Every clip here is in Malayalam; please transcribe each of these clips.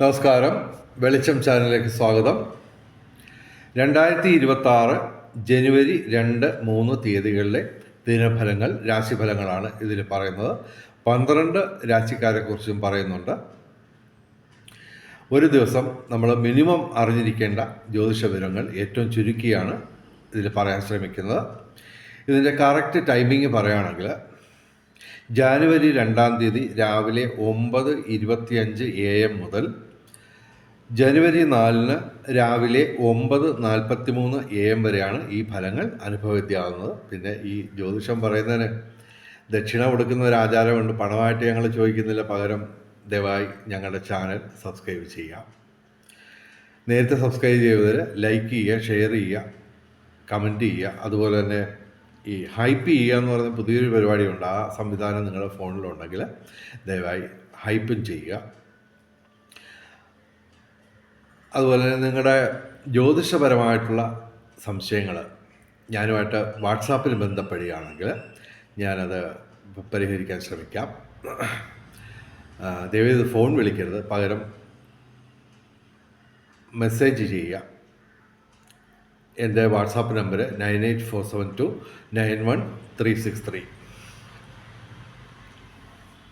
നമസ്കാരം. വെളിച്ചം ചാനലിലേക്ക് സ്വാഗതം. രണ്ടായിരത്തി ഇരുപത്തി ആറ് ജനുവരി രണ്ട് മൂന്ന് തീയതികളിലെ ദിനഫലങ്ങൾ രാശിഫലങ്ങളാണ് ഇതിൽ പറയുന്നത്. പന്ത്രണ്ട് രാശിക്കാരെക്കുറിച്ചും പറയുന്നുണ്ട്. ഒരു ദിവസം നമ്മൾ മിനിമം അറിഞ്ഞിരിക്കേണ്ട ജ്യോതിഷ വിവരങ്ങൾ ഏറ്റവും ചുരുക്കിയാണ് ഇതിൽ പറയാൻ ശ്രമിക്കുന്നത്. ഇതിന്റെ കറക്റ്റ് ടൈമിംഗ് പറയുകയാണെങ്കിൽ ജാനുവരി രണ്ടാം തീയതി രാവിലെ ഒമ്പത് ഇരുപത്തിയഞ്ച് എ എം മുതൽ ജനുവരി നാലിന് രാവിലെ ഒമ്പത് നാൽപ്പത്തി മൂന്ന് എ എം വരെയാണ് ഈ ഫലങ്ങൾ അനുഭവവിദ്യാവുന്നത്. പിന്നെ ഈ ജ്യോതിഷം പറയുന്നതിന് ദക്ഷിണ കൊടുക്കുന്ന ഒരു ആചാരമുണ്ട്. പണമായിട്ട് ഞങ്ങൾ ചോദിക്കുന്നില്ല പകരം ദയവായി ഞങ്ങളുടെ ചാനൽ സബ്സ്ക്രൈബ് ചെയ്യാം നേരത്തെ സബ്സ്ക്രൈബ് ചെയ്തവർ ലൈക്ക് ചെയ്യുക ഷെയർ ചെയ്യുക കമന്റ് ചെയ്യുക. അതുപോലെ തന്നെ ഈ ഹൈപ്പ് ചെയ്യുക എന്ന് പറയുന്ന പുതിയൊരു പരിപാടിയുണ്ട്. ആ സംവിധാനം നിങ്ങളുടെ ഫോണിലുണ്ടെങ്കിൽ ദയവായി ഹൈപ്പും ചെയ്യുക. അതുപോലെ തന്നെ നിങ്ങളുടെ ജ്യോതിഷപരമായിട്ടുള്ള സംശയങ്ങൾ ഞാനുമായിട്ട് വാട്സാപ്പിൽ ബന്ധപ്പെടുകയാണെങ്കിൽ ഞാനത് പരിഹരിക്കാൻ ശ്രമിക്കാം. ആ, ഫോൺ വിളിക്കരുത്. പകരം മെസ്സേജ് ചെയ്യുക. എന്റെ WhatsApp number nine eight four seven two nine one three six three.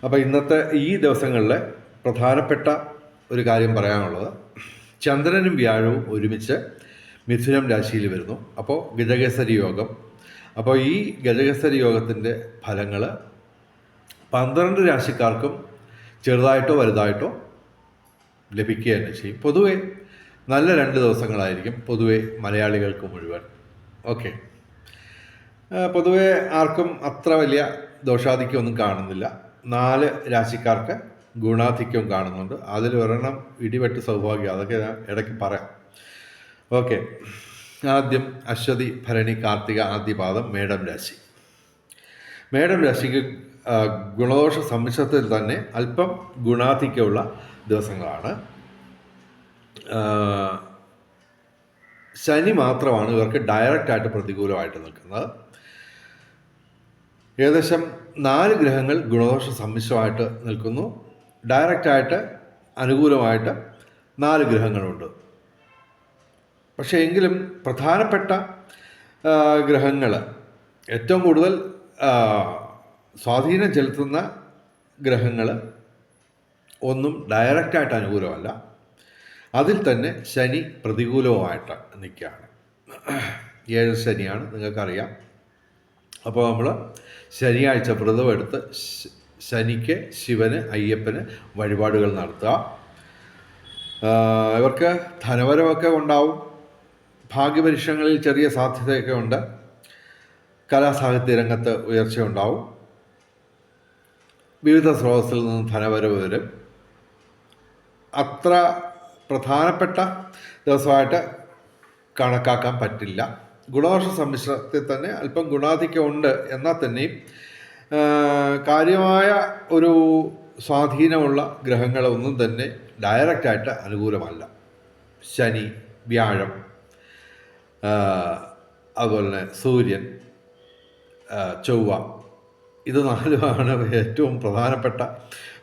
അപ്പോൾ ഇന്നത്തെ ഈ ദിവസങ്ങളിലെ പ്രധാനപ്പെട്ട ഒരു കാര്യം പറയാനുള്ളത് ചന്ദ്രനും വ്യാഴവും ഒരുമിച്ച് മിഥുനം രാശിയിൽ വരുന്നു. അപ്പോൾ ഗജകേസരി യോഗം. അപ്പോൾ ഈ ഗജകേസരി യോഗത്തിന്റെ ഫലങ്ങൾ പന്ത്രണ്ട് രാശിക്കാർക്കും ചെറുതായിട്ടോ വലുതായിട്ടോ ലഭിക്കുക തന്നെ ചെയ്യും. പൊതുവേ നല്ല രണ്ട് ദിവസങ്ങളായിരിക്കും പൊതുവെ മലയാളികൾക്ക് മുഴുവൻ. ഓക്കെ. പൊതുവെ ആർക്കും അത്ര വലിയ ദോഷാധിക്യമൊന്നും കാണുന്നില്ല. നാല് രാശിക്കാർക്ക് ഗുണാധിക്യം കാണുന്നുണ്ട്. അതിൽ ഒരെണ്ണം ഇടിവെട്ട് സൗഭാഗ്യം അതൊക്കെ ഞാൻ ഇടയ്ക്ക് പറയാം. ഓക്കെ. ആദ്യം അശ്വതി ഭരണി കാർത്തിക ആദ്യപാദം മേഡം രാശി. മേഡം രാശിക്ക് ഗുണദോഷ സമ്മിശ്രത്തിൽ തന്നെ അല്പം ഗുണാധിക്യമുള്ള ദിവസങ്ങളാണ്. ശനി മാത്രമാണ് ഇവർക്ക് ഡയറക്റ്റായിട്ട് പ്രതികൂലമായിട്ട് നിൽക്കുന്നത്. ഏകദേശം നാല് ഗ്രഹങ്ങൾ ഗുണദോഷ സമ്മിശ്രമായിട്ട് നിൽക്കുന്നു. ഡയറക്റ്റായിട്ട് അനുകൂലമായിട്ട് നാല് ഗ്രഹങ്ങളുണ്ട്. പക്ഷേ എങ്കിലും പ്രധാനപ്പെട്ട ഗ്രഹങ്ങൾ ഏറ്റവും കൂടുതൽ സ്വാധീനം ചെലുത്തുന്ന ഗ്രഹങ്ങൾ ഒന്നും ഡയറക്റ്റായിട്ട് അനുകൂലമല്ല. അതിൽ തന്നെ ശനി പ്രതികൂലവുമായിട്ട് നിൽക്കുകയാണ്. ഏഴ് ശനിയാണ് നിങ്ങൾക്കറിയാം. അപ്പോൾ നമ്മൾ ശനിയാഴ്ച വ്രതമെടുത്ത് ശനിക്ക് ശിവന് അയ്യപ്പന് വഴിപാടുകൾ നടത്തുക. ഇവർക്ക് ധനവരമൊക്കെ ഉണ്ടാവും. ഭാഗ്യപരീക്ഷങ്ങളിൽ ചെറിയ സാധ്യതയൊക്കെ ഉണ്ട്. കലാസാഹിത്യ രംഗത്ത് ഉയർച്ചയുണ്ടാവും വിവിധ സ്രോതസ്സിൽ നിന്ന് ധനവരവ് വരും. അത്ര പ്രധാനപ്പെട്ട ദിവസമായിട്ട് കണക്കാക്കാൻ പറ്റില്ല. ഗുണദോഷ സമ്മിശ്രത്തിൽ തന്നെ അല്പം ഗുണാധിക്യമുണ്ട് എന്നാൽ തന്നെയും കാര്യമായ ഒരു സ്വാധീനമുള്ള ഗ്രഹങ്ങളൊന്നും തന്നെ ഡയറക്റ്റായിട്ട് അനുകൂലമല്ല. ശനി വ്യാഴം അതുപോലെ തന്നെ സൂര്യൻ ചൊവ്വ ഇത് നാലുമാണ് ഏറ്റവും പ്രധാനപ്പെട്ട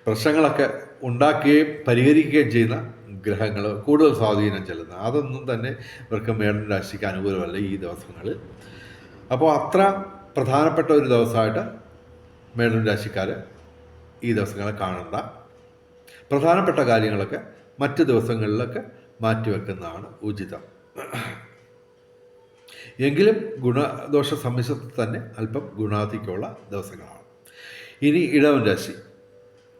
പ്രശ്നങ്ങളൊക്കെ ഉണ്ടാക്കുകയും പരിഹരിക്കുകയും ചെയ്യുന്ന ഗ്രഹങ്ങൾ കൂടുതൽ സ്വാധീനം ചെലുത്തുന്നത്. അതൊന്നും തന്നെ ഇവർക്ക് മേടൻ രാശിക്ക് അനുകൂലമല്ല ഈ ദിവസങ്ങളിൽ അപ്പോൾ അത്ര പ്രധാനപ്പെട്ട ഒരു ദിവസമായിട്ട് മേടൻ രാശിക്കാർ ഈ ദിവസങ്ങളെ കാണണ്ട. പ്രധാനപ്പെട്ട കാര്യങ്ങളൊക്കെ മറ്റ് ദിവസങ്ങളിലൊക്കെ മാറ്റിവെക്കുന്നതാണ് ഉചിതം. എങ്കിലും ഗുണദോഷ സമ്മിശ്രത്തിൽ തന്നെ അല്പം ഗുണാധിക്കുള്ള ദിവസങ്ങളാണ്. ഇനി ഇടവൻ രാശി.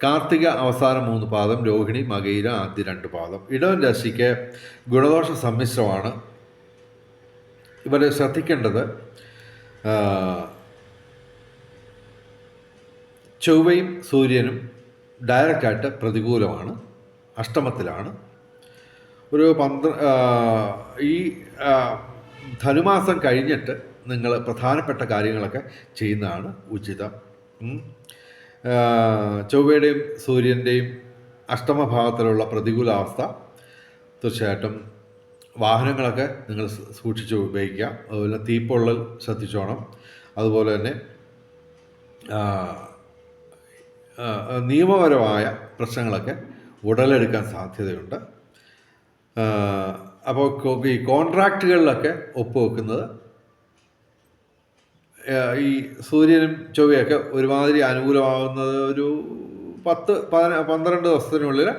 കാർത്തിക അവസാന മൂന്ന് പാദം രോഹിണി മകയിര ആദ്യ രണ്ട് പാദം. ഇടവൻ രാശിക്ക് ഗുണദോഷ സമ്മിശ്രമാണ്. ഇവർ ശ്രദ്ധിക്കേണ്ടത് ചൊവ്വയും സൂര്യനും ഡയറക്റ്റായിട്ട് പ്രതികൂലമാണ് അഷ്ടമത്തിലാണ്. ഒരു പന്ത്ര ഈ ധനുമാസം കഴിഞ്ഞിട്ട് നിങ്ങൾ പ്രധാനപ്പെട്ട കാര്യങ്ങളൊക്കെ ചെയ്യുന്നതാണ് ഉചിതം. ചൊവ്വയുടെയും സൂര്യന്റെയും അഷ്ടമഭാവത്തിലുള്ള പ്രതികൂലാവസ്ഥ തീർച്ചയായിട്ടും വാഹനങ്ങളൊക്കെ നിങ്ങൾ സൂക്ഷിച്ച് ഉപയോഗിക്കുക. അതുപോലെ തീപ്പൊള്ളൽ ശ്രദ്ധിച്ചോണം. അതുപോലെ തന്നെ നിയമപരമായ പ്രശ്നങ്ങളൊക്കെ ഉടലെടുക്കാൻ സാധ്യതയുണ്ട്. അപ്പോൾ ഈ കോൺട്രാക്റ്റുകളിലൊക്കെ ഒപ്പുവെക്കുന്നത് ഈ സൂര്യനും ചൊവ്വയൊക്കെ ഒരുമാതിരി അനുകൂലമാകുന്നത് ഒരു പത്ത് പതിന പന്ത്രണ്ട് ദിവസത്തിനുള്ളിൽ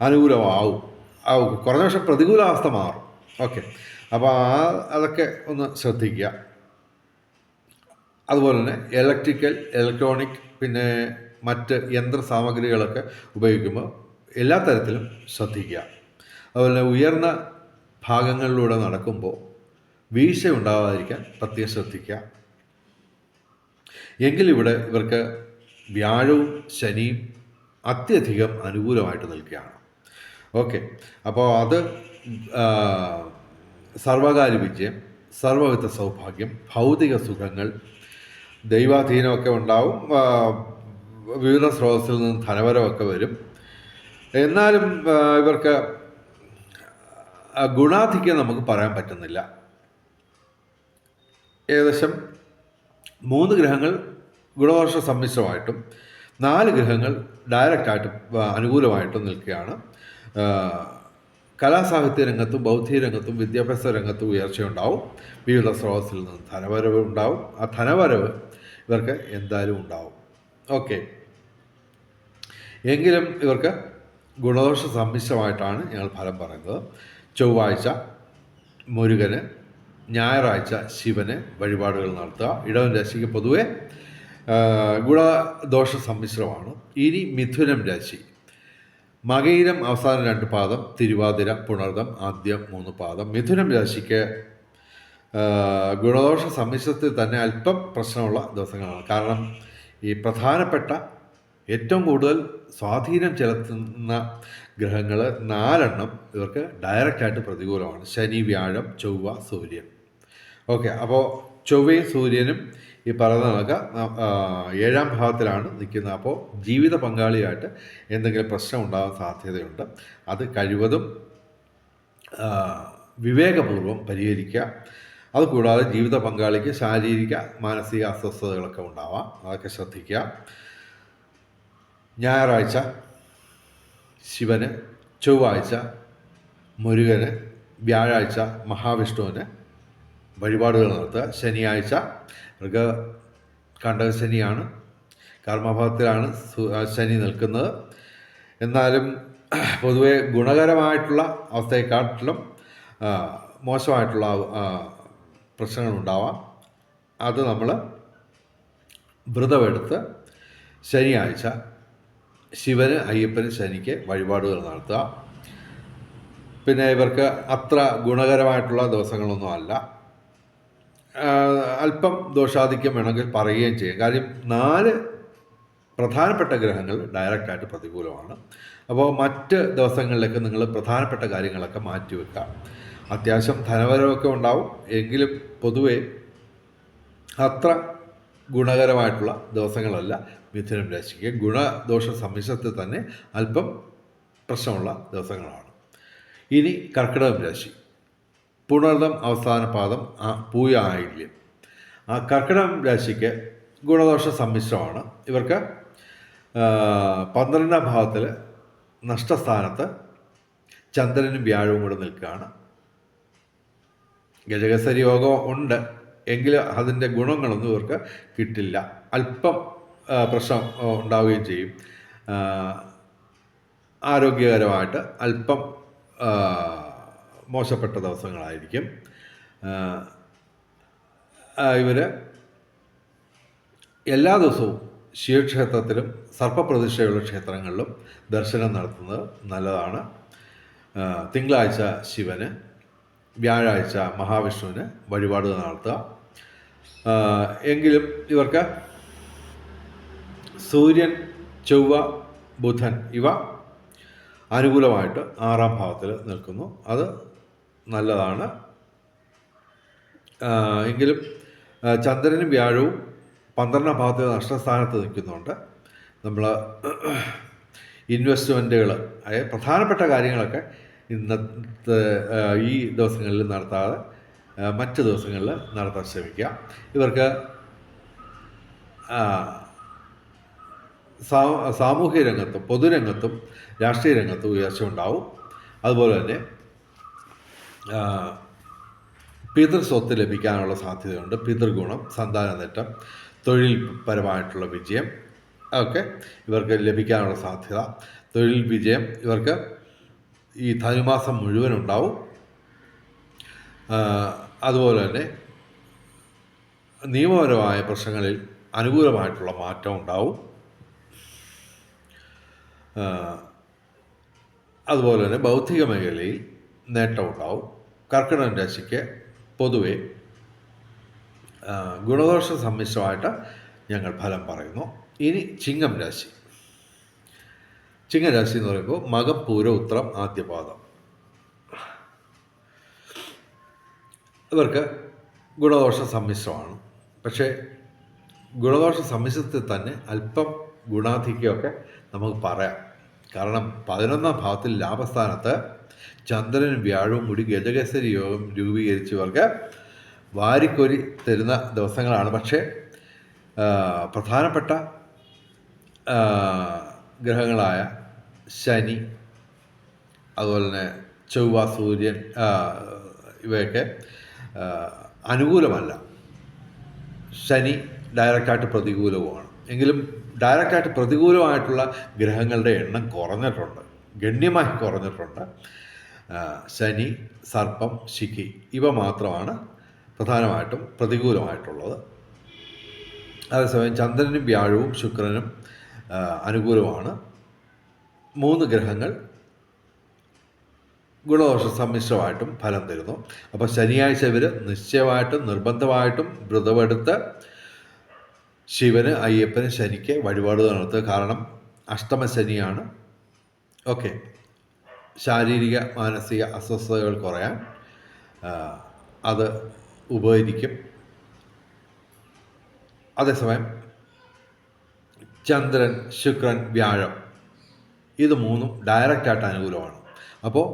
അനുകൂലമാവും. ആവും കുറഞ്ഞ പക്ഷേ പ്രതികൂലാവസ്ഥ മാറും. ഓക്കെ. അപ്പോൾ ആ അതൊക്കെ ഒന്ന് ശ്രദ്ധിക്കുക. അതുപോലെ തന്നെ ഇലക്ട്രിക്കൽ ഇലക്ട്രോണിക് പിന്നെ മറ്റ് യന്ത്ര സാമഗ്രികളൊക്കെ ഉപയോഗിക്കുമ്പോൾ എല്ലാ തരത്തിലും ശ്രദ്ധിക്കുക. അതുപോലെ തന്നെ ഉയർന്ന ഭാഗങ്ങളിലൂടെ നടക്കുമ്പോൾ വീഴ്ച ഉണ്ടാവാതിരിക്കാൻ പ്രത്യേകം ശ്രദ്ധിക്കുക. എങ്കിലിവിടെ ഇവർക്ക് വ്യാഴവും ശനിയും അത്യധികം അനുകൂലമായിട്ട് നിൽക്കുകയാണ്. ഓക്കെ. അപ്പോൾ അത് സർവകാല വിജയം സർവവിധ സൗഭാഗ്യം ഭൗതിക സുഖങ്ങൾ ദൈവാധീനമൊക്കെ ഉണ്ടാവും വിവിധ സ്രോതസ്സിൽ നിന്ന് ധനവരമൊക്കെ വരും. എന്നാലും ഇവർക്ക് ഗുണാധിക്യം നമുക്ക് പറയാൻ പറ്റുന്നില്ല. ഏകദേശം മൂന്ന് ഗ്രഹങ്ങൾ ഗുണവർഷ സമ്മിശ്രമായിട്ടും നാല് ഗ്രഹങ്ങൾ ഡയറക്റ്റായിട്ടും അനുകൂലമായിട്ടും നിൽക്കുകയാണ്. കലാസാഹിത്യ രംഗത്തും ബൗദ്ധിക രംഗത്തും വിദ്യാഭ്യാസ രംഗത്തും ഉയർച്ചയുണ്ടാവും. വിവിധ സ്രോതസ്സിൽ നിന്ന് ധനവരവ് ഉണ്ടാവും. ആ ധനവരവ് ഇവർക്ക് എന്തായാലും ഉണ്ടാവും. ഓക്കെ. എങ്കിലും ഇവർക്ക് ഗുണദോഷ സമ്മിശ്രമായിട്ടാണ് ഞങ്ങൾ ഫലം പറയുന്നത്. ചൊവ്വാഴ്ച മുരുകന് ഞായറാഴ്ച ശിവന് വഴിപാടുകൾ നടത്തുക. ഇടവൻ രാശിക്ക് പൊതുവെ ഗുണദോഷ സമ്മിശ്രമാണ്. ഇനി മിഥുനം രാശി. മകയിരം അവസാന രണ്ട് പാദം തിരുവാതിര പുണർദം ആദ്യം മൂന്ന് പാദം. മിഥുനം രാശിക്ക് ഗുണദോഷ സമ്മിശ്രത്തിൽ തന്നെ അല്പം പ്രശ്നമുള്ള ദിവസങ്ങളാണ്. കാരണം ഈ പ്രധാനപ്പെട്ട ഏറ്റവും കൂടുതൽ സ്വാധീനം ചെലുത്തുന്ന ഗ്രഹങ്ങൾ നാലെണ്ണം ഇവർക്ക് ഡയറക്റ്റായിട്ട് പ്രതികൂലമാണ്. ശനി വ്യാഴം ചൊവ്വ സൂര്യൻ. ഓക്കെ അപ്പോൾ ചൊവ്വയും സൂര്യനും ഈ പറയുന്ന കണക്ക് ഏഴാം ഭാവത്തിലാണ് നിൽക്കുന്നത്. അപ്പോൾ ജീവിത പങ്കാളിയായിട്ട് എന്തെങ്കിലും പ്രശ്നം ഉണ്ടാകാൻ സാധ്യതയുണ്ട്. അത് കഴിവതും വിവേകപൂർവം പരിഹരിക്കുക. അതുകൂടാതെ ജീവിത പങ്കാളിക്ക് ശാരീരിക മാനസിക അസ്വസ്ഥതകളൊക്കെ ഉണ്ടാവാം. അതൊക്കെ ശ്രദ്ധിക്കുക. ഞായറാഴ്ച ശിവന് ചൊവ്വാഴ്ച മുരുകന് വ്യാഴാഴ്ച മഹാവിഷ്ണുവിന് വഴിപാടുകൾ നടത്തുക. ശനിയാഴ്ച മൃഗ കണ്ടകശനിയാണ് കർമ്മഭാവത്തിലാണ് കർമ്മഭാഗത്തിലാണ് ശനി നിൽക്കുന്നത്. എന്നാലും പൊതുവെ ഗുണകരമായിട്ടുള്ള അവസ്ഥയെക്കാട്ടിലും മോശമായിട്ടുള്ള പ്രശ്നങ്ങളുണ്ടാവാം. അത് നമ്മൾ വ്രതമെടുത്ത് ശനിയാഴ്ച ശിവന് അയ്യപ്പന് ശനിക്ക് വഴിപാടുകൾ നടത്തുക. പിന്നെ ഇവർക്ക് അത്ര ഗുണകരമായിട്ടുള്ള ദിവസങ്ങളൊന്നും അല്ല. അല്പം ദോഷാധിക്യം വേണമെങ്കിൽ പറയുകയും ചെയ്യും. കാര്യം നാല് പ്രധാനപ്പെട്ട ഗ്രഹങ്ങൾ ഡയറക്റ്റായിട്ട് പ്രതികൂലമാണ്. അപ്പോൾ മറ്റ് ദിവസങ്ങളിലൊക്കെ നിങ്ങൾ പ്രധാനപ്പെട്ട കാര്യങ്ങളൊക്കെ മാറ്റിവെക്കുക അത്യാവശ്യം ധനവരവൊക്കെ ഉണ്ടാവും. എങ്കിലും പൊതുവെ അത്ര ഗുണകരമായിട്ടുള്ള ദിവസങ്ങളല്ല മിഥുനം രാശിക്ക്. ഗുണദോഷ സമ്മിശ്രത്തിൽ തന്നെ അല്പം പ്രശ്നമുള്ള ദിവസങ്ങളാണ്. ഇനി കർക്കിടകം രാശി. പുണർദം അവസാന പാദം പൂയ ആയില്യം കർക്കിടകം രാശിക്ക് ഗുണദോഷ സമ്മിശ്രമാണ്. ഇവർക്ക് പന്ത്രണ്ടാം ഭാവത്തിൽ നഷ്ടസ്ഥാനത്ത് ചന്ദ്രനും വ്യാഴവും കൂടെ നിൽക്കുകയാണ്. ഗജകസരി യോഗം ഉണ്ട്. എങ്കിലും അതിന്റെ ഗുണങ്ങളൊന്നും ഇവർക്ക് കിട്ടില്ല. അല്പം പ്രശ്നം ഉണ്ടാവുകയും ചെയ്യും. ആരോഗ്യകരമായിട്ട് അല്പം മോശപ്പെട്ട ദിവസങ്ങളായിരിക്കും. ഇവർ എല്ലാ ദിവസവും ശിവക്ഷേത്രത്തിലും സർപ്പപ്രതിഷ്ഠയുള്ള ക്ഷേത്രങ്ങളിലും ദർശനം നടത്തുന്നത് നല്ലതാണ്. തിങ്കളാഴ്ച ശിവന് വ്യാഴാഴ്ച മഹാവിഷ്ണുവിന് വഴിപാടുകൾ നടത്തുക. എങ്കിലും ഇവർക്ക് സൂര്യൻ ചൊവ്വ ബുധൻ ഇവ അനുകൂലമായിട്ട് ആറാം ഭാവത്തിൽ നിൽക്കുന്നു. അത് നല്ലതാണ്. എങ്കിലും ചന്ദ്രനും വ്യാഴവും പന്ത്രണ്ടാം ഭാഗത്ത് നഷ്ടസ്ഥാനത്ത് നിൽക്കുന്നുണ്ട്. നമ്മൾ ഇൻവെസ്റ്റ്മെന്റുകൾ അതായത് പ്രധാനപ്പെട്ട കാര്യങ്ങളൊക്കെ ഇന്നത്തെ ഈ ദിവസങ്ങളിൽ നടത്താതെ മറ്റ് ദിവസങ്ങളിൽ നടത്താൻ ശ്രമിക്കുക ഇവർക്ക് സാമൂഹ്യ രംഗത്തും പൊതുരംഗത്തും രാഷ്ട്രീയ രംഗത്തും ഉയർച്ച ഉണ്ടാവും അതുപോലെ തന്നെ പിതൃസ്വത്ത് ലഭിക്കാനുള്ള സാധ്യതയുണ്ട്. പിതൃഗുണം സന്താന നേട്ടം തൊഴിൽ പരമായിട്ടുള്ള വിജയം. ഒക്കെ ഇവർക്ക് ലഭിക്കാനുള്ള സാധ്യത. തൊഴിൽ വിജയം ഇവർക്ക് ഈ ധനുമാസം മുഴുവൻ ഉണ്ടാവും. അതുപോലെ തന്നെ നിയമപരമായ പ്രശ്നങ്ങളിൽ അനുകൂലമായിട്ടുള്ള മാറ്റം ഉണ്ടാവും. അതുപോലെ തന്നെ ബൗദ്ധിക മേഖലയിൽ നേട്ടമുണ്ടാവും കർക്കിടക രാശിക്ക് പൊതുവെ ഗുണദോഷ സമ്മിശ്രമായിട്ട് ഞങ്ങൾ ഫലം പറയുന്നു. ഇനി ചിങ്ങം രാശി. ചിങ്ങരാശി എന്ന് പറയുമ്പോൾ മകം പൂര ഉത്രം ആദ്യപാദം. ഇവർക്ക് ഗുണദോഷ സമ്മിശ്രമാണ്. പക്ഷേ ഗുണദോഷ സമ്മിശ്രത്തിൽ തന്നെ അല്പം ഗുണാധിക്യമൊക്കെ നമുക്ക് പറയാം. കാരണം പതിനൊന്നാം ഭാവത്തിൽ ലാഭസ്ഥാനത്ത് ചന്ദ്രനും വ്യാഴവും കൂടി ഗജകേസരി യോഗം രൂപീകരിച്ചവർക്ക് വാരിക്കൊരി തരുന്ന ദിവസങ്ങളാണ്. പക്ഷേ പ്രധാനപ്പെട്ട ഗ്രഹങ്ങളായ ശനി അതുപോലെ തന്നെ ചൊവ്വ സൂര്യൻ ഇവയൊക്കെ അനുകൂലമല്ല. ശനി ഡയറക്റ്റായിട്ട് പ്രതികൂലവുമാണ്. എങ്കിലും ഡയറക്റ്റായിട്ട് പ്രതികൂലമായിട്ടുള്ള ഗ്രഹങ്ങളുടെ എണ്ണം കുറഞ്ഞിട്ടുണ്ട്. ഗണ്യമായി കുറഞ്ഞിട്ടുണ്ട്. ശനി സർപ്പം ശിഖി ഇവ മാത്രമാണ് പ്രധാനമായിട്ടും പ്രതികൂലമായിട്ടുള്ളത്. അതേസമയം ചന്ദ്രനും വ്യാഴവും ശുക്രനും അനുകൂലമാണ്. മൂന്ന് ഗ്രഹങ്ങൾ ഗുണദോഷ സമ്മിശ്രമായിട്ടും ഫലം തരുന്നു. അപ്പോൾ ശനിയാഴ്ച ഇവർ നിശ്ചയമായിട്ടും നിർബന്ധമായിട്ടും വ്രതമെടുത്ത് ശിവന് അയ്യപ്പന് ശനിക്ക് വഴിപാട് നടത്തുക. കാരണം അഷ്ടമശനിയാണ്. ഓക്കെ. ശാരീരിക മാനസിക അസ്വസ്ഥതകൾ കുറയാൻ അത് ഉപകരിക്കും. അതേസമയം ചന്ദ്രൻ ശുക്രൻ വ്യാഴം ഇത് മൂന്നും ഡയറക്റ്റായിട്ട് അനുകൂലമാണ്. അപ്പോൾ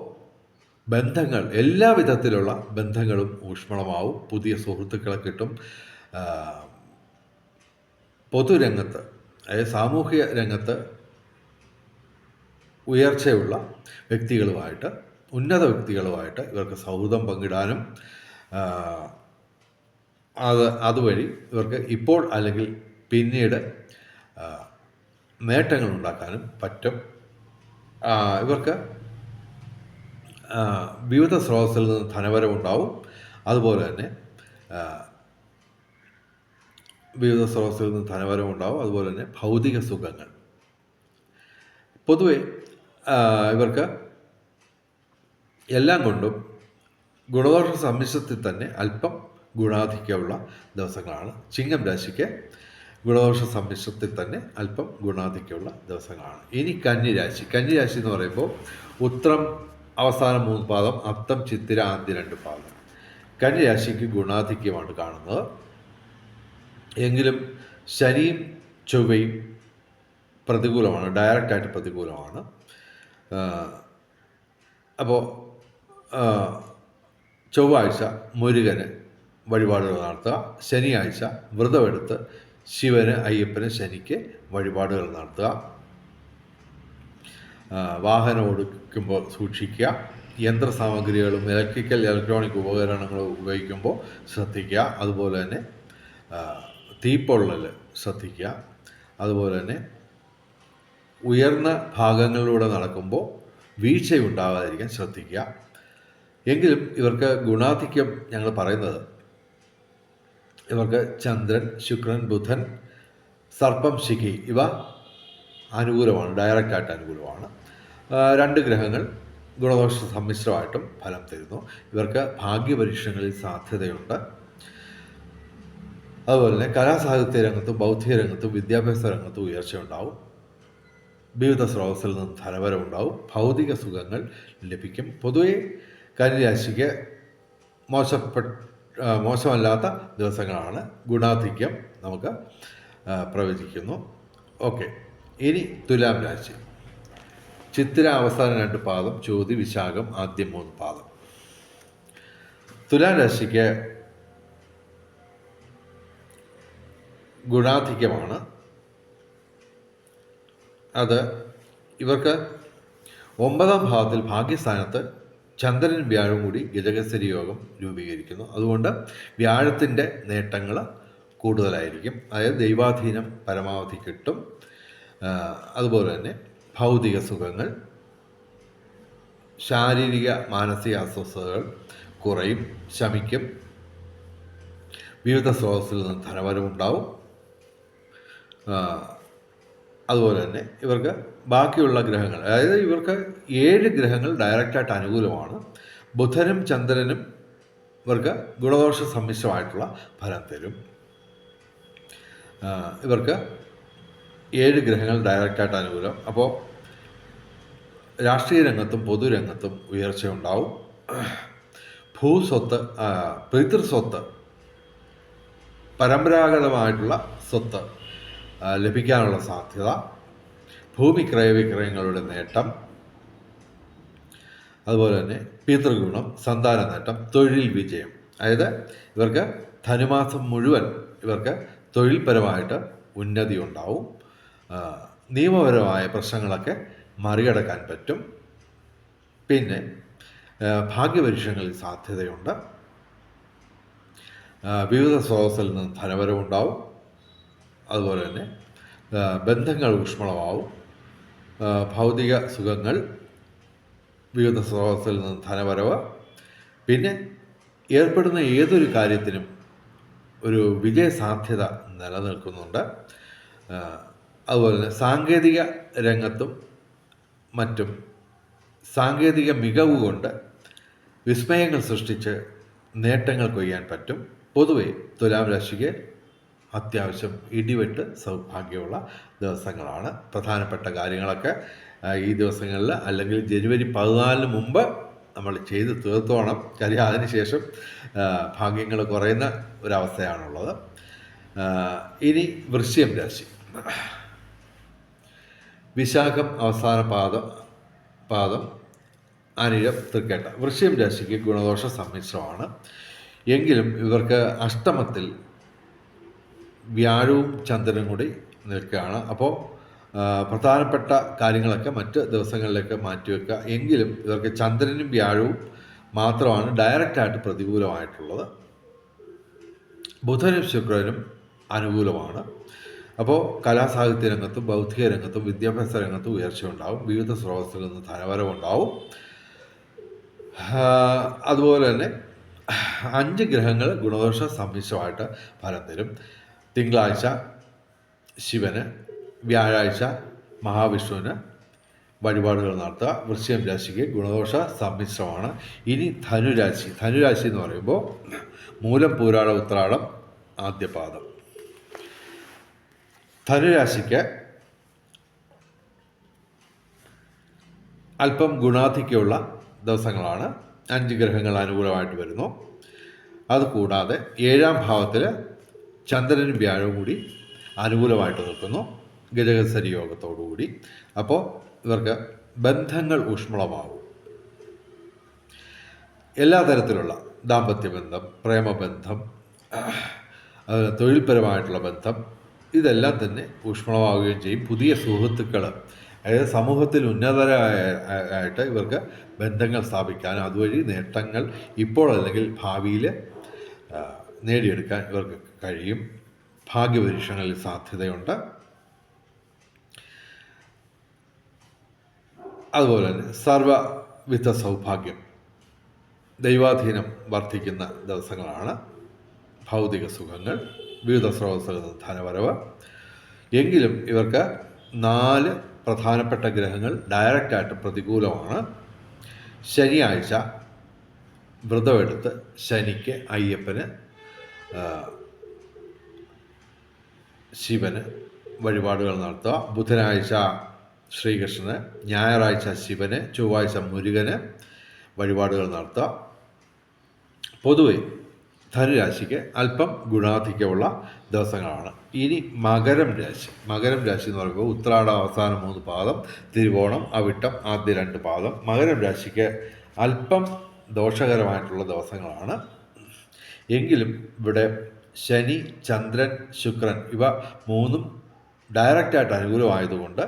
ബന്ധങ്ങൾ എല്ലാ വിധത്തിലുള്ള ബന്ധങ്ങളും ഊഷ്മളമാവും. പുതിയ സുഹൃത്തുക്കളെ കിട്ടും. പൊതുരംഗത്ത് അതായത് സാമൂഹിക രംഗത്ത് ഉയർച്ചയുള്ള വ്യക്തികളുമായിട്ട് ഉന്നത വ്യക്തികളുമായിട്ട് ഇവർക്ക് സൗഹൃദം പങ്കിടാനും അത് അതുവഴി ഇവർക്ക് ഇപ്പോൾ അല്ലെങ്കിൽ പിന്നീട് നേട്ടങ്ങൾ ഉണ്ടാക്കാനും പറ്റും. ഇവർക്ക് വിവിധ സ്രോതസ്സിൽ നിന്ന് ധനവരവുണ്ടാവും. അതുപോലെ തന്നെ വിവിധ സ്രോതസ്സിൽ നിന്ന് ധനവരവുണ്ടാവും. അതുപോലെ തന്നെ ഭൗതിക സുഖങ്ങൾ. പൊതുവെ ഇവർക്ക് എല്ലാം കൊണ്ടും ഗുണദോഷ സമ്മിശ്രത്തിൽ തന്നെ അല്പം ഗുണാധിക്യമുള്ള ദിവസങ്ങളാണ്. ചിങ്ങം രാശിക്ക് ഗുണദോഷ സമ്മിശ്രത്തിൽ തന്നെ അല്പം ഗുണാധിക്യമുള്ള ദിവസങ്ങളാണ്. ഇനി കന്നിരാശി കന്നിരാശി എന്ന് പറയുമ്പോൾ ഉത്രം അവസാനം മൂന്ന് പാദം അത്തം ചിത്തിര ആദ്യ രണ്ട് പാദം. കന്നിരാശിക്ക് ഗുണാധിക്യമാണ് കാണുന്നത്. എങ്കിലും ശനിയും ചൊവ്വയും പ്രതികൂലമാണ്. ഡയറക്റ്റായിട്ട് പ്രതികൂലമാണ്. അപ്പോൾ ചൊവ്വാഴ്ച മുരുകന് വഴിപാടുകൾ നടത്തുക ശനിയാഴ്ച വ്രതമെടുത്ത് ശിവന് അയ്യപ്പന് ശനിക്ക് വഴിപാടുകൾ നടത്തുക. വാഹനം ഓടിക്കുമ്പോൾ സൂക്ഷിക്കുക യന്ത്ര സാമഗ്രികളും ഇലക്ട്രിക്കൽ ഇലക്ട്രോണിക് ഉപകരണങ്ങളും ഉപയോഗിക്കുമ്പോൾ ശ്രദ്ധിക്കുക അതുപോലെ തന്നെ തീപ്പൊള്ളൽ ശ്രദ്ധിക്കുക അതുപോലെ തന്നെ ഉയർന്ന ഭാഗങ്ങളിലൂടെ നടക്കുമ്പോൾ വീഴ്ചയുണ്ടാവാതിരിക്കാൻ ശ്രദ്ധിക്കുക. എങ്കിലും ഇവർക്ക് ഗുണാധിക്യം ഞങ്ങൾ പറയുന്നത് ഇവർക്ക് ചന്ദ്രൻ ശുക്രൻ ബുധൻ സർപ്പം ശിഖി ഇവ അനുകൂലമാണ് ഡയറക്റ്റായിട്ട് അനുകൂലമാണ്. രണ്ട് ഗ്രഹങ്ങൾ ഗുണദോഷ സമ്മിശ്രമായിട്ടും ഫലം തരുന്നു. ഇവർക്ക് ഭാഗ്യപരീക്ഷണങ്ങളിൽ സാധ്യതയുണ്ട്. അതുപോലെ തന്നെ കലാസാഹിത്യ രംഗത്തും ബൗദ്ധിക രംഗത്തും വിദ്യാഭ്യാസ രംഗത്തും ഉയർച്ചയുണ്ടാവും. വിവിധ സ്രോതസ്സിൽ നിന്ന് ധനപരമുണ്ടാവും ഭൗതിക സുഖങ്ങൾ ലഭിക്കും. പൊതുവെ കന്യരാശിക്ക് മോശപ്പെട്ട മോശമല്ലാത്ത ദിവസങ്ങളാണ്. ഗുണാധിക്യം നമുക്ക് പ്രവചിക്കുന്നു. ഓക്കെ. ഇനി തുലാം രാശി. ചിത്തിര അവസാന രണ്ട് പാദം ചോതി വിശാഖം ആദ്യം മൂന്ന് പാദം. തുലാം രാശിക്ക് ഗുണാധിക്യമാണ്. അത് ഇവർക്ക് ഒമ്പതാം ഭാവത്തിൽ ഭാഗ്യസ്ഥാനത്ത് ചന്ദ്രൻ വ്യാഴം കൂടി ഗജകസ്ഥരി യോഗം രൂപീകരിക്കുന്നു. അതുകൊണ്ട് വ്യാഴത്തിന്റെ നേട്ടങ്ങൾ കൂടുതലായിരിക്കും. അതായത് ദൈവാധീനം പരമാവധി കിട്ടും. അതുപോലെ തന്നെ ഭൗതിക സുഖങ്ങൾ ശാരീരിക മാനസിക അസ്വസ്ഥതകൾ കുറയും ശമിക്കും. വിവിധ സ്രോതസ്സിൽ നിന്ന് ധനവരവുണ്ടാവും. അതുപോലെ തന്നെ ഇവർക്ക് ബാക്കിയുള്ള ഗ്രഹങ്ങൾ അതായത് ഇവർക്ക് ഏഴ് ഗ്രഹങ്ങൾ ഡയറക്റ്റായിട്ട് അനുകൂലമാണ്. ബുധനും ചന്ദ്രനും ഇവർക്ക് ഗുണദോഷ സമ്മിശ്രമായിട്ടുള്ള ഫലം തരും. ഇവർക്ക് ഏഴ് ഗ്രഹങ്ങൾ ഡയറക്റ്റായിട്ട് അനുകൂലം. അപ്പോൾ രാഷ്ട്രീയ രംഗത്തും പൊതുരംഗത്തും ഉയർച്ചയുണ്ടാവും ഭൂസ്വത്ത് പിതൃസ്വത്ത് പരമ്പരാഗതമായിട്ടുള്ള സ്വത്ത് ലഭിക്കാനുള്ള സാധ്യത ഭൂമി ക്രയവിക്രയങ്ങളുടെ നേട്ടം അതുപോലെ തന്നെ പിതൃഗുണം സന്താന നേട്ടം തൊഴിൽ വിജയം. അതായത് ഇവർക്ക് ധനുമാസം മുഴുവൻ ഇവർക്ക് തൊഴിൽപരമായിട്ട് ഉന്നതി ഉണ്ടാവും. നിയമപരമായ പ്രശ്നങ്ങളൊക്കെ മറികടക്കാൻ പറ്റും. പിന്നെ ഭാഗ്യപരീക്ഷങ്ങളിൽ സാധ്യതയുണ്ട്. വിവിധ സ്രോതസ്സിൽ നിന്ന് ധനവരവുണ്ടാവും. അതുപോലെ തന്നെ ബന്ധങ്ങൾ ഊഷ്മളമാവും. ഭൗതിക സുഖങ്ങൾ വിവിധ സ്രോതസ്സിൽ നിന്ന് ധനവരവ്. പിന്നെ ഏർപ്പെടുന്ന ഏതൊരു കാര്യത്തിനും ഒരു വിജയ സാധ്യത നിലനിൽക്കുന്നുണ്ട്. അതുപോലെ തന്നെ സാങ്കേതിക രംഗത്തും മറ്റും സാങ്കേതിക മികവ് കൊണ്ട് വിസ്മയങ്ങൾ സൃഷ്ടിച്ച് നേട്ടങ്ങൾ കൊയ്യാൻ പറ്റും. പൊതുവെ തുലാം രാശിക്ക് അത്യാവശ്യം ഇടിവെട്ട് സൗഭാഗ്യമുള്ള ദിവസങ്ങളാണ്. പ്രധാനപ്പെട്ട കാര്യങ്ങളൊക്കെ ഈ ദിവസങ്ങളിൽ അല്ലെങ്കിൽ ജനുവരി പതിനാലിന് മുമ്പ് നമ്മൾ ചെയ്ത് തീർത്തോണം. കാര്യം അതിനുശേഷം ഭാഗ്യങ്ങൾ കുറയുന്ന ഒരവസ്ഥയാണുള്ളത്. ഇനി വൃശ്യം രാശി. വിശാഖം അവസാന പാദം പാദം അനിഴം തൃക്കേട്ട. വൃശ്യം രാശിക്ക് ഗുണദോഷ സമ്മിശ്രമാണ്. എങ്കിലും ഇവർക്ക് അഷ്ടമത്തിൽ വ്യാഴവും ചന്ദ്രനും കൂടി നിൽക്കുകയാണ്. അപ്പോൾ പ്രധാനപ്പെട്ട കാര്യങ്ങളൊക്കെ മറ്റ് ദിവസങ്ങളിലേക്ക് മാറ്റിവെക്കുക എങ്കിലും ഇവർക്ക് ചന്ദ്രനും വ്യാഴവും മാത്രമാണ് ഡയറക്റ്റായിട്ട് പ്രതികൂലമായിട്ടുള്ളത്. ബുധനും ശുക്രനും അനുകൂലമാണ്. അപ്പോൾ കലാസാഹിത്യ രംഗത്തും ബൗദ്ധിക രംഗത്തും വിദ്യാഭ്യാസ രംഗത്തും ഉയർച്ച ഉണ്ടാവും. വിവിധ സ്രോതസ്സുകളിൽ നിന്ന് ധനവരവുണ്ടാവും അതുപോലെ തന്നെ അഞ്ച് ഗ്രഹങ്ങൾ ഗുണദോഷ സമ്മിശ്രമായിട്ട് ഫലം തരും. തിങ്കളാഴ്ച ശിവന് വ്യാഴാഴ്ച മഹാവിഷ്ണുവിന് വഴിപാടുകൾ നടത്തുക. വൃശ്ചികം രാശിക്ക് ഗുണദോഷ സമ്മിശ്രമാണ്. ഇനി ധനുരാശി. ധനുരാശി എന്ന് പറയുമ്പോൾ മൂലം പൂരാട ഉത്രാടം ആദ്യപാദം. ധനുരാശിക്ക് അല്പം ഗുണാധിക്യമുള്ള ദിവസങ്ങളാണ്. അഞ്ച് ഗ്രഹങ്ങൾ അനുകൂലമായിട്ട് വരുന്നു. അതുകൂടാതെ ഏഴാം ഭാവത്തിൽ ചന്ദ്രനും വ്യാഴവും കൂടി അനുകൂലമായിട്ട് നിൽക്കുന്നു. ഗജകസരി യോഗത്തോടുകൂടി അപ്പോൾ ഇവർക്ക് ബന്ധങ്ങൾ ഊഷ്മളമാവും. എല്ലാ തരത്തിലുള്ള ദാമ്പത്യബന്ധം പ്രേമബന്ധം തൊഴിൽപരമായിട്ടുള്ള ബന്ധം ഇതെല്ലാം തന്നെ ഊഷ്മളമാവുകയും ചെയ്യും. പുതിയ സുഹൃത്തുക്കൾ അതായത് സമൂഹത്തിൽ ഉന്നതരായിട്ട് ഇവർക്ക് ബന്ധങ്ങൾ സ്ഥാപിക്കാനും അതുവഴി നേട്ടങ്ങൾ ഇപ്പോൾ അല്ലെങ്കിൽ ഭാവിയിൽ നേടിയെടുക്കാൻ ഇവർക്ക് കഴിയും. ഭാഗ്യപരീക്ഷണങ്ങളിൽ സാധ്യതയുണ്ട്. അതുപോലെ തന്നെ സർവവിധ സൗഭാഗ്യം ദൈവാധീനം വർദ്ധിക്കുന്ന ദിവസങ്ങളാണ്. ഭൗതിക സുഖങ്ങൾ വിവിധ സ്രോതസ്സുകളിൽ നിന്ന് ധനവരവ്. എങ്കിലും ഇവർക്ക് നാല് പ്രധാനപ്പെട്ട ഗ്രഹങ്ങൾ ഡയറക്റ്റായിട്ട് പ്രതികൂലമാണ്. ശനിയാഴ്ച വ്രതമെടുത്ത് ശനിക്ക് അയ്യപ്പന് ശിവന് വഴിപാടുകൾ നടത്തുക. ബുധനാഴ്ച ശ്രീകൃഷ്ണന് ഞായറാഴ്ച ശിവന് ചൊവ്വാഴ്ച മുരുകന് വഴിപാടുകൾ നടത്തുക. പൊതുവെ ധനുരാശിക്ക് അല്പം ഗുണാധിക്യമുള്ള ദിവസങ്ങളാണ്. ഇനി മകരം രാശി. മകരം രാശി എന്ന് പറയുമ്പോൾ ഉത്രാട അവസാന മൂന്ന് പാദം തിരുവോണം അവിട്ടം ആദ്യ രണ്ട് പാദം. മകരം രാശിക്ക് അല്പം ദോഷകരമായിട്ടുള്ള ദിവസങ്ങളാണ്. എങ്കിലും ഇവിടെ ശനി ചന്ദ്രൻ ശുക്രൻ ഇവ മൂന്നും ഡയറക്റ്റായിട്ട് അനുകൂലമായതുകൊണ്ട്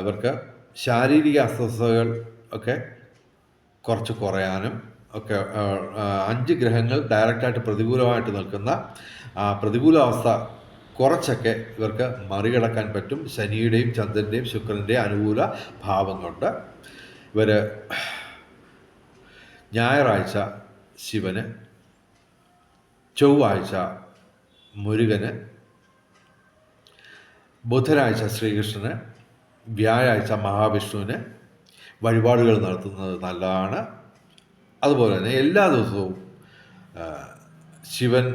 ഇവർക്ക് ശാരീരിക അസ്വസ്ഥതകൾ ഒക്കെ കുറച്ച് കുറയാനും ഒക്കെ അഞ്ച് ഗ്രഹങ്ങൾ ഡയറക്റ്റായിട്ട് പ്രതികൂലമായിട്ട് നിൽക്കുന്ന പ്രതികൂലാവസ്ഥ കുറച്ചൊക്കെ ഇവർക്ക് മറികടക്കാൻ പറ്റും. ശനിയുടെയും ചന്ദ്രന്റെയും ശുക്രന്റെയും അനുകൂല ഭാവം കൊണ്ട് ഇവർ ഞായറാഴ്ച ശിവന് ചൊവ്വാഴ്ച മുരുകന് ബുധനാഴ്ച ശ്രീകൃഷ്ണന് വ്യാഴാഴ്ച മഹാവിഷ്ണുവിന് വഴിപാടുകൾ നടത്തുന്നത് നല്ലതാണ്. അതുപോലെ തന്നെ എല്ലാ ദിവസവും ശിവൻ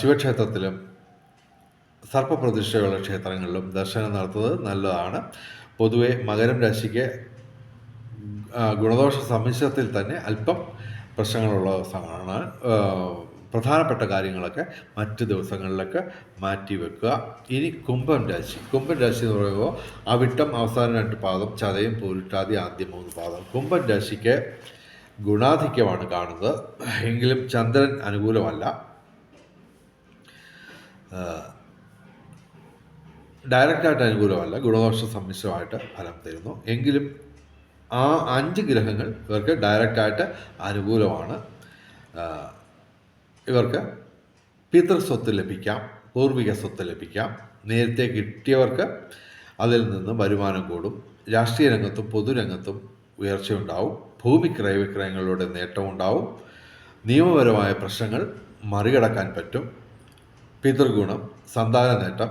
ശിവക്ഷേത്രത്തിലും സർപ്പപ്രതിഷ്ഠയുള്ള ക്ഷേത്രങ്ങളിലും ദർശനം നടത്തുന്നത് നല്ലതാണ്. പൊതുവെ മകരം രാശിക്ക് ഗുണദോഷ സമ്മിശ്രത്തിൽ തന്നെ അല്പം പ്രശ്നങ്ങളുള്ള ദിവസമാണ് പ്രധാനപ്പെട്ട കാര്യങ്ങളൊക്കെ മറ്റ് ദിവസങ്ങളിലൊക്കെ മാറ്റി വെക്കുക. ഇനി കുംഭം രാശി. കുംഭം രാശി എന്ന് പറയുമ്പോൾ അവിട്ടം അവസാന രണ്ട് പാദം ചതയും പൂരിട്ടാതി ആദ്യം മൂന്ന് പാദം. കുംഭം രാശിക്ക് ഗുണാധിക്യമാണ് കാണുന്നത്. എങ്കിലും ചന്ദ്രൻ അനുകൂലമല്ല. ഡയറക്റ്റായിട്ട് അനുകൂലമല്ല. ഗുണദോഷ സമ്മിശ്രമായിട്ട് ഫലം തരുന്നു. എങ്കിലും ആ അഞ്ച് ഗ്രഹങ്ങൾ ഇവർക്ക് ഡയറക്റ്റായിട്ട് അനുകൂലമാണ്. ഇവർക്ക് പിതൃസ്വത്ത് ലഭിക്കാം പൂർവിക സ്വത്ത് ലഭിക്കാം. നേരത്തെ കിട്ടിയവർക്ക് അതിൽ നിന്ന് വരുമാനം കൂടും. രാഷ്ട്രീയ രംഗത്തും പൊതുരംഗത്തും ഉയർച്ചയുണ്ടാവും ഭൂമി ക്രയവിക്രയങ്ങളിലൂടെ നേട്ടമുണ്ടാവും നിയമപരമായ പ്രശ്നങ്ങൾ മറികടക്കാൻ പറ്റും. പിതൃഗുണം സന്താന നേട്ടം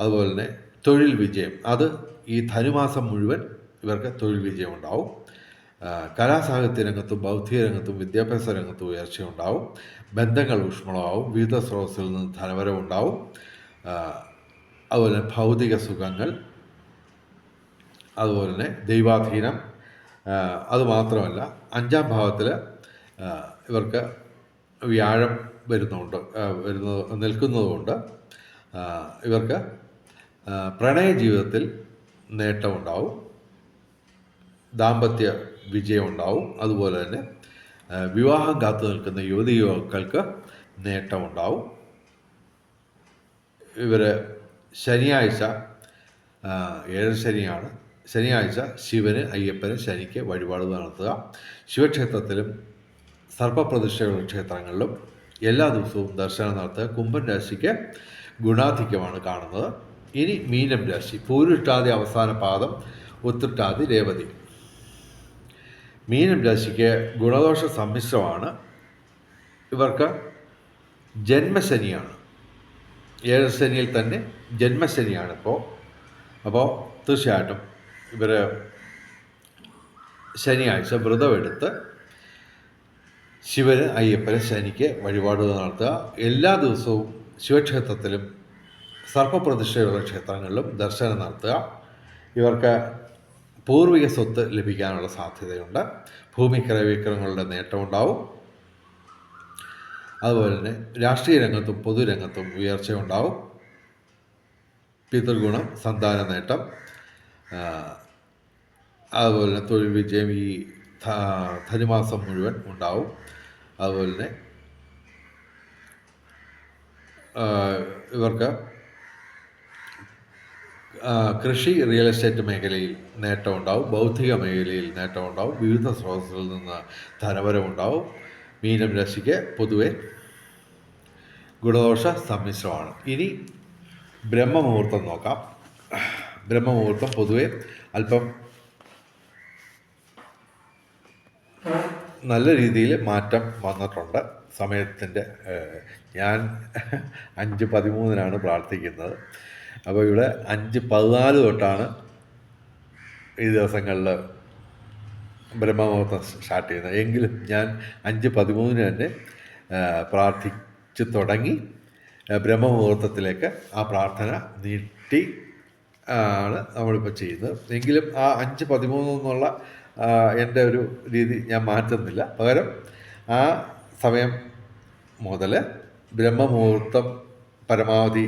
അതുപോലെ തന്നെ തൊഴിൽ വിജയം. അത് ഈ ധനുമാസം മുഴുവൻ ഇവർക്ക് തൊഴിൽ വിജയം ഉണ്ടാവും. കലാസാഹിത്യ രംഗത്തും ബൗദ്ധിക രംഗത്തും വിദ്യാഭ്യാസ രംഗത്തും ഉയർച്ചയുണ്ടാവും. ബന്ധങ്ങൾ ഊഷ്മളമാവും. വിവിധ സ്രോതസ്സിൽ നിന്ന് ധനവരം ഉണ്ടാവും അതുപോലെ ഭൗതിക സുഖങ്ങൾ അതുപോലെ തന്നെ ദൈവാധീനം അതുമാത്രമല്ല അഞ്ചാം ഭാവത്തിൽ ഇവർക്ക് വ്യാഴം വരുന്നുണ്ട് വരുന്ന വരുന്നത് നിൽക്കുന്നതുകൊണ്ട് ഇവർക്ക് പ്രണയ ജീവിതത്തിൽ നേട്ടമുണ്ടാവും. ദാമ്പത്യ വിജയം ഉണ്ടാവും. അതുപോലെ തന്നെ വിവാഹം കാത്തു നിൽക്കുന്ന യുവതി യുവാക്കൾക്ക് നേട്ടമുണ്ടാവും. ഇവർ ശനിയാഴ്ച ഏഴ് ശനിയാണ്. ശനിയാഴ്ച ശിവന് അയ്യപ്പന് ശനിക്ക് വഴിപാട് നടത്തുക. ശിവക്ഷേത്രത്തിലും സർപ്പപ്രതിഷ്ഠയുള്ള ക്ഷേത്രങ്ങളിലും എല്ലാ ദിവസവും ദർശനം നടത്തുക. കുംഭൻ രാശിക്ക് ഗുണാധിക്യമാണ് കാണുന്നത്. ഇനി മീനം രാശി പൂരിട്ടാതി അവസാന പാദം ഉത്തിട്ടാതി രേവതി. മീനം രാശിക്ക് ഗുണദോഷ സമ്മിശ്രമാണ്. ഇവർക്ക് ജന്മശനിയാണ്. ഏഴ് ശനിയിൽ തന്നെ ജന്മശനിയാണ് ഇപ്പോൾ അപ്പോൾ തീർച്ചയായിട്ടും ഇവർ ശനിയാഴ്ച വ്രതമെടുത്ത് ശിവന് അയ്യപ്പന് ശനിക്ക് വഴിപാടുകൾ നടത്തുക. എല്ലാ ദിവസവും ശിവക്ഷേത്രത്തിലും സർപ്പപ്രതിഷ്ഠയുള്ള ക്ഷേത്രങ്ങളിലും ദർശനം നടത്തുക. ഇവർക്ക് പൂർവിക സ്വത്ത് ലഭിക്കാനുള്ള സാധ്യതയുണ്ട്. ഭൂമി ക്രയവിക്രയങ്ങളുടെ നേട്ടമുണ്ടാവും. അതുപോലെ തന്നെ രാഷ്ട്രീയ രംഗത്തും പൊതുരംഗത്തും ഉയർച്ചയുണ്ടാവും. പിതൃഗുണം സന്താന നേട്ടം അതുപോലെ തന്നെ തൊഴിൽ വിജയം ഈ ധനുമാസം മുഴുവൻ ഉണ്ടാവും. അതുപോലെ തന്നെ ഇവർക്ക് കൃഷി റിയൽ എസ്റ്റേറ്റ് മേഖലയിൽ നേട്ടമുണ്ടാവും ബൗദ്ധിക മേഖലയിൽ നേട്ടമുണ്ടാവും വിവിധ സ്രോതസ്സുകളിൽ നിന്ന് ധനപരമുണ്ടാവും മീനം രാശിക്ക് പൊതുവെ ഗുണദോഷ സമ്മിശ്രമാണ്. ഇനി ബ്രഹ്മമുഹൂർത്തം നോക്കാം. ബ്രഹ്മമുഹൂർത്തം പൊതുവെ അല്പം നല്ല രീതിയിൽ മാറ്റം വന്നിട്ടുണ്ട്. സമയത്തിന്റെ ഞാൻ അഞ്ച് പതിമൂന്നിനാണ് പ്രാർത്ഥിക്കുന്നത്. അപ്പോൾ ഇവിടെ അഞ്ച് പതിനാല് തൊട്ടാണ് ഈ ദിവസങ്ങളിൽ ബ്രഹ്മമുഹൂർത്തം സ്റ്റാർട്ട് ചെയ്യുന്നത്. എങ്കിലും ഞാൻ അഞ്ച് പതിമൂന്നിന് തന്നെ പ്രാർത്ഥിച്ചു തുടങ്ങി ബ്രഹ്മമുഹൂർത്തത്തിലേക്ക് ആ പ്രാർത്ഥന നീട്ടി ആണ് നമ്മളിപ്പോൾ ചെയ്യുന്നത്. എങ്കിലും ആ അഞ്ച് പതിമൂന്ന് എന്നുള്ള എന്റെ ഒരു രീതി ഞാൻ മാറ്റുന്നില്ല. പകരം ആ സമയം മുതൽ ബ്രഹ്മമുഹൂർത്തം പരമാവധി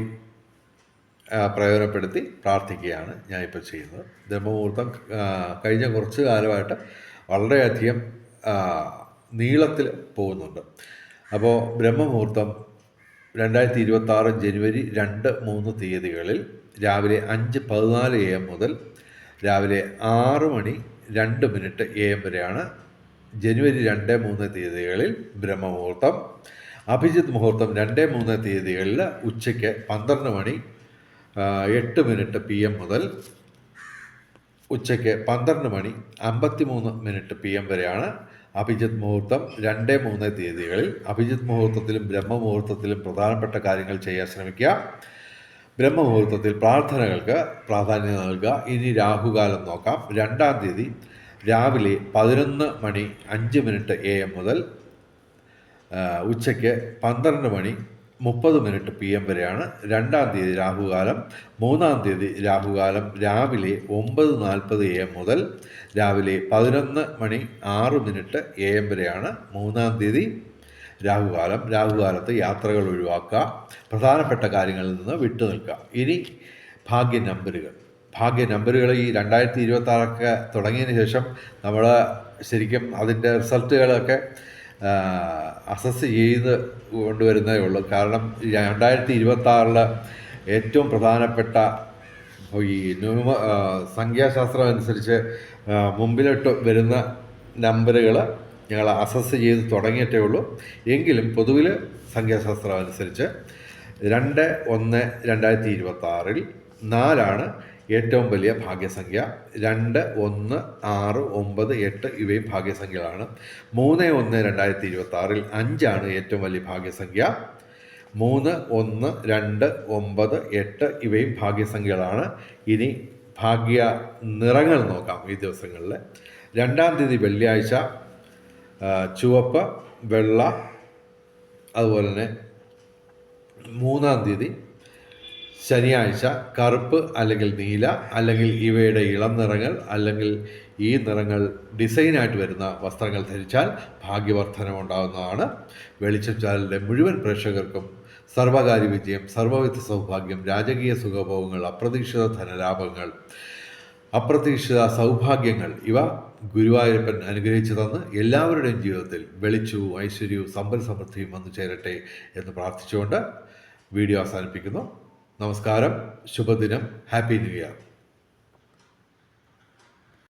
പ്രയോജനപ്പെടുത്തി പ്രാർത്ഥിക്കുകയാണ് ഞാനിപ്പോൾ ചെയ്യുന്നത്. ബ്രഹ്മമുഹൂർത്തം കഴിഞ്ഞ കുറച്ച് കാലമായിട്ട് വളരെയധികം നീളത്തിൽ പോകുന്നുണ്ട്. അപ്പോൾ ബ്രഹ്മമുഹൂർത്തം രണ്ടായിരത്തി ഇരുപത്തി ജനുവരി രണ്ട് മൂന്ന് തീയതികളിൽ രാവിലെ അഞ്ച് പതിനാല് എ എം മുതൽ രാവിലെ ആറ് മണി രണ്ട് മിനിറ്റ് എ എം വരെയാണ് ജനുവരി രണ്ട് മൂന്ന് തീയതികളിൽ ബ്രഹ്മമുഹൂർത്തം അഭിജിത് മുഹൂർത്തം രണ്ട് മൂന്ന് തീയതികളിൽ ഉച്ചയ്ക്ക് പന്ത്രണ്ട് മണി എട്ട് മിനിറ്റ് പി എം മുതൽ ഉച്ചയ്ക്ക് പന്ത്രണ്ട് മണി അമ്പത്തി മൂന്ന് മിനിറ്റ് പി എം വരെയാണ് അഭിജിത് മുഹൂർത്തം രണ്ട് മൂന്ന് തീയതികളിൽ. അഭിജിത് മുഹൂർത്തത്തിലും ബ്രഹ്മമുഹൂർത്തത്തിലും പ്രധാനപ്പെട്ട കാര്യങ്ങൾ ചെയ്യാൻ ശ്രമിക്കുക. ബ്രഹ്മമുഹൂർത്തത്തിൽ പ്രാർത്ഥനകൾക്ക് പ്രാധാന്യം നൽകുക. ഇനി രാഹുകാലം നോക്കാം. രണ്ടാം തീയതി രാവിലെ പതിനൊന്ന് മണി അഞ്ച് മിനിറ്റ് എ എം മുതൽ ഉച്ചയ്ക്ക് പന്ത്രണ്ട് മണി മുപ്പത് മിനിറ്റ് പി എം വരെയാണ്. രണ്ടാം തീയതി രാഹുകാലം മൂന്നാം തീയതി രാഹുകാലം രാവിലെ ഒമ്പത് നാൽപ്പത് എ എം മുതൽ രാവിലെ പതിനൊന്ന് മണി ആറ് മിനിറ്റ് എ എം വരെയാണ് മൂന്നാം തീയതി രാഹുകാലം. രാഹുകാലത്ത് യാത്രകൾ ഒഴിവാക്കുക പ്രധാനപ്പെട്ട കാര്യങ്ങളിൽ നിന്ന് വിട്ടു നിൽക്കുക. ഇനി ഭാഗ്യ നമ്പറുകൾ ഭാഗ്യ നമ്പറുകൾ ഈ രണ്ടായിരത്തി ഇരുപത്തി തുടങ്ങിയതിന് ശേഷം നമ്മൾ ശരിക്കും അതിന്റെ റിസൾട്ടുകളൊക്കെ അസസ് ചെയ്ത് കൊണ്ടുവരുന്നതേ ഉള്ളൂ. കാരണം രണ്ടായിരത്തി ഇരുപത്തി ഏറ്റവും പ്രധാനപ്പെട്ട ഈ ന്യൂമ സംഖ്യാശാസ്ത്രം അനുസരിച്ച് മുമ്പിലോട്ട് വരുന്ന നമ്പറുകൾ ഞങ്ങൾ അസസ് ചെയ്ത് തുടങ്ങിയിട്ടേ ഉള്ളൂ. എങ്കിലും പൊതുവിൽ സംഖ്യാശാസ്ത്രം അനുസരിച്ച് രണ്ട് ഒന്ന് രണ്ടായിരത്തി ഇരുപത്തി ആറിൽ നാലാണ് ഏറ്റവും വലിയ ഭാഗ്യസംഖ്യ രണ്ട് ഒന്ന് ആറ് ഒമ്പത് എട്ട് ഇവയും ഭാഗ്യസംഖ്യകളാണ്. മൂന്ന് ഒന്ന് രണ്ടായിരത്തി ഇരുപത്തി ആറിൽ അഞ്ചാണ് ഏറ്റവും വലിയ ഭാഗ്യസംഖ്യ. മൂന്ന് ഒന്ന് രണ്ട് ഒമ്പത് എട്ട് ഇവയും ഭാഗ്യസംഖ്യകളാണ്. ഇനി ഭാഗ്യ നിറങ്ങൾ നോക്കാം ഈ ദിവസങ്ങളിൽ രണ്ടാം തീയതി വെള്ളിയാഴ്ച ചുവപ്പ് വെള്ള അതുപോലെ തന്നെ മൂന്നാം തീയതി ശനിയാഴ്ച കറുപ്പ് അല്ലെങ്കിൽ നീല അല്ലെങ്കിൽ ഇവയുടെ ഇളം നിറങ്ങൾ അല്ലെങ്കിൽ ഈ നിറങ്ങൾ ഡിസൈനായിട്ട് വരുന്ന വസ്ത്രങ്ങൾ ധരിച്ചാൽ ഭാഗ്യവർദ്ധനം ഉണ്ടാകുന്നതാണ് വെളിച്ചം ചാനലിന്റെ മുഴുവൻ പ്രേക്ഷകർക്കും സർവകാര്യ വിജയം സർവവിധ സൗഭാഗ്യം രാജകീയ സുഖഭോഗങ്ങൾ അപ്രതീക്ഷിത ധനലാഭങ്ങൾ അപ്രതീക്ഷിത സൗഭാഗ്യങ്ങൾ ഇവ ഗുരുവായൂരപ്പൻ അനുഗ്രഹിച്ചു തന്ന് എല്ലാവരുടെയും ജീവിതത്തിൽ വെളിച്ചവും ഐശ്വര്യവും സമ്പൽ സമൃദ്ധിയും വന്നു ചേരട്ടെ എന്ന് പ്രാർത്ഥിച്ചുകൊണ്ട് വീഡിയോ അവസാനിപ്പിക്കുന്നു. നമസ്കാരം ശുഭദിനം ഹാപ്പി ന്യൂ ഇയർ.